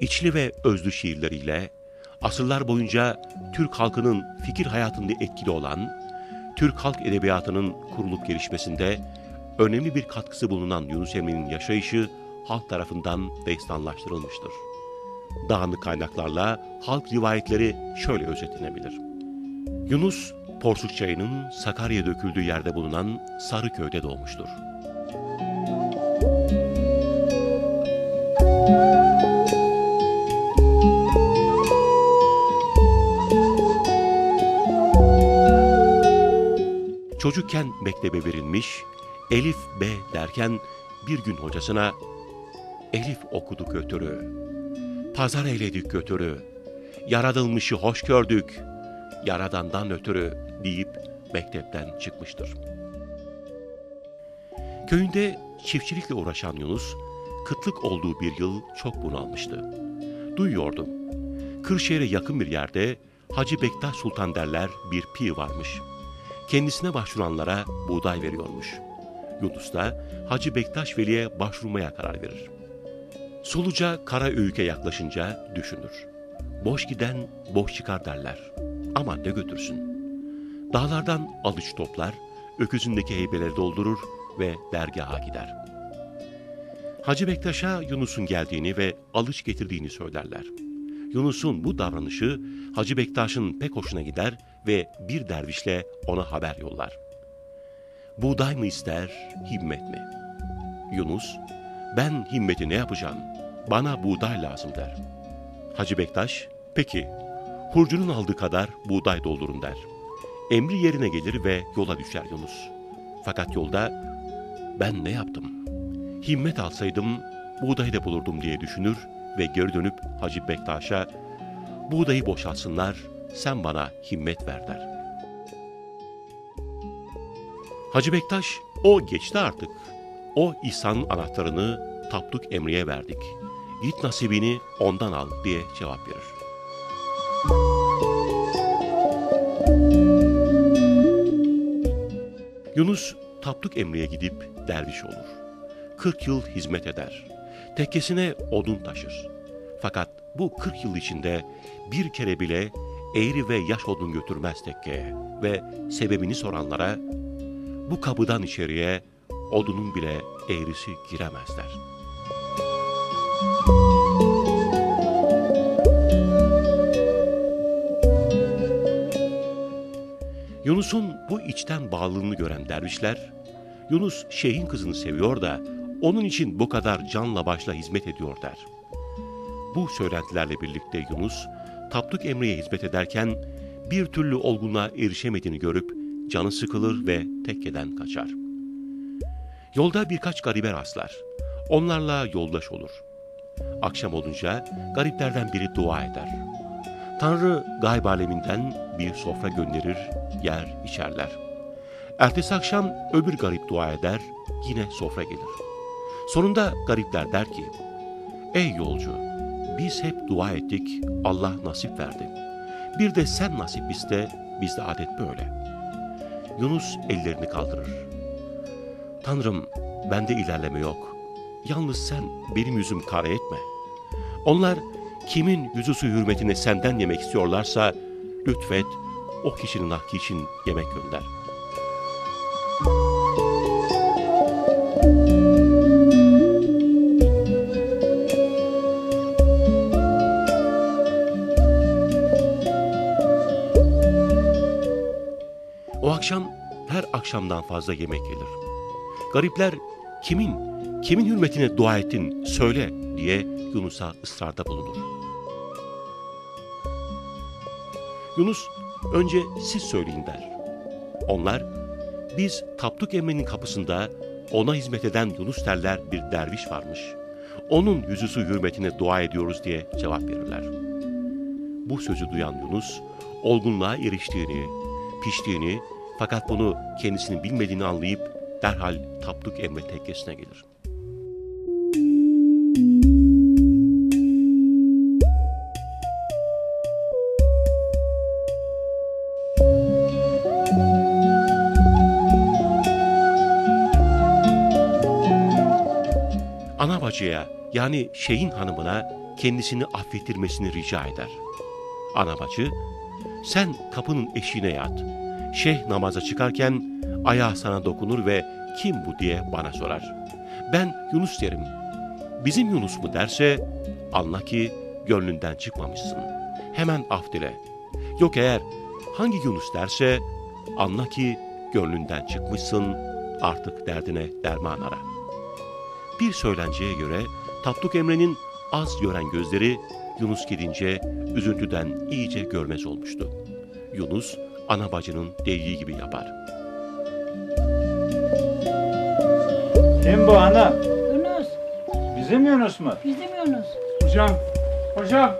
içli ve özlü şiirleriyle asırlar boyunca Türk halkının fikir hayatında etkili olan, Türk halk edebiyatının kurulup gelişmesinde önemli bir katkısı bulunan Yunus Emre'nin yaşayışı halk tarafından destanlaştırılmıştır. Dağınık kaynaklarla halk rivayetleri şöyle özetlenebilir. Yunus, Porsuk çayının Sakarya döküldüğü yerde bulunan Sarıköy'de doğmuştur. Çocukken mektebe verilmiş, Elif B derken bir gün hocasına Elif okuduk götürü, pazar eyledik götürü, yaratılmışı hoş gördük, yaradandan ötürü deyip mektepten çıkmıştır. Köyünde çiftçilikle uğraşan Yunus, kıtlık olduğu bir yıl çok bunalmıştı. Duyuyordum, Kırşehir'e yakın bir yerde Hacı Bektaş Sultan derler bir pi varmış. Kendisine başvuranlara buğday veriyormuş. Yunus da Hacı Bektaş Veli'ye başvurmaya karar verir. Soluca Kara Öğük'e yaklaşınca düşünür. Boş giden boş çıkar derler. Ama ne götürsün? Dağlardan alıç toplar, öküzündeki heybeleri doldurur ve dergaha gider. Hacı Bektaş'a Yunus'un geldiğini ve alıç getirdiğini söylerler. Yunus'un bu davranışı Hacı Bektaş'ın pek hoşuna gider ve bir dervişle ona haber yollar. Buğday mı ister, himmet mi? Yunus, ben himmeti ne yapacağım? Bana buğday lazım der. Hacı Bektaş, peki, hurcunun aldığı kadar buğday doldurun der. Emri yerine gelir ve yola düşer Yunus. Fakat yolda, ben ne yaptım? Himmet alsaydım, buğday da bulurdum diye düşünür ve geri dönüp Hacı Bektaş'a, buğdayı boşaltsınlar, sen bana himmet ver der. Hacı Bektaş, o geçti artık. O İhsan'ın anahtarını Tapduk Emri'ye verdik. Git nasibini ondan al diye cevap verir. Yunus Tapduk Emri'ye gidip derviş olur. 40 yıl hizmet eder. Tekkesine odun taşır. Fakat bu 40 yıl içinde bir kere bile eğri ve yaş odun götürmez tekkeye ve sebebini soranlara bu kapıdan içeriye odunun bile eğrisi giremezler. Yunus'un bu içten bağlılığını gören dervişler, Yunus şeyhin kızını seviyor da onun için bu kadar canla başla hizmet ediyor der. Bu söylentilerle birlikte Yunus, Tapduk Emre'ye hizmet ederken bir türlü olgunluğa erişemediğini görüp canı sıkılır ve tekkeden kaçar. Yolda birkaç garibe rastlar. Onlarla yoldaş olur. Akşam olunca gariplerden biri dua eder. Tanrı gayb aleminden bir sofra gönderir, yer içerler. Ertesi akşam öbür garip dua eder, yine sofra gelir. Sonunda garipler der ki, Ey yolcu, biz hep dua ettik, Allah nasip verdi. Bir de sen nasip iste, bizde adet böyle. Yunus ellerini kaldırır. Tanrım, bende ilerleme yok. Yalnız sen benim yüzüm kare etme. Onlar kimin yüzüsü hürmetine senden yemek istiyorlarsa lütfet, o kişinin hakkı için yemek gönder.'' Akşam her akşamdan fazla yemek gelir. Garipler kimin, kimin hürmetine dua ettin söyle diye Yunus'a ısrarda bulunur. Yunus önce siz söyleyin der. Onlar biz Tapduk Emre'nin kapısında ona hizmet eden Yunus derler bir derviş varmış. Onun yüzüsü hürmetine dua ediyoruz diye cevap verirler. Bu sözü duyan Yunus, olgunluğa eriştiğini, piştiğini fakat bunu kendisinin bilmediğini anlayıp derhal Tapduk Emre tekkesine gelir. Ana bacıya yani şeyin hanımına kendisini affettirmesini rica eder. Ana bacı, sen kapının eşiğine yat. Şeyh namaza çıkarken ayağı sana dokunur ve kim bu diye bana sorar. Ben Yunus derim. Bizim Yunus mu derse anla ki gönlünden çıkmamışsın. Hemen af dile. Yok eğer hangi Yunus derse anla ki gönlünden çıkmışsın artık derdine derman ara. Bir söylenceye göre Tapduk Emre'nin az gören gözleri Yunus gidince üzüntüden iyice görmez olmuştu. Yunus ana bacının dediği gibi yapar. Kim bu ana? Yunus, Bizim Yunus mu? bizim Yunus. Hocam, hocam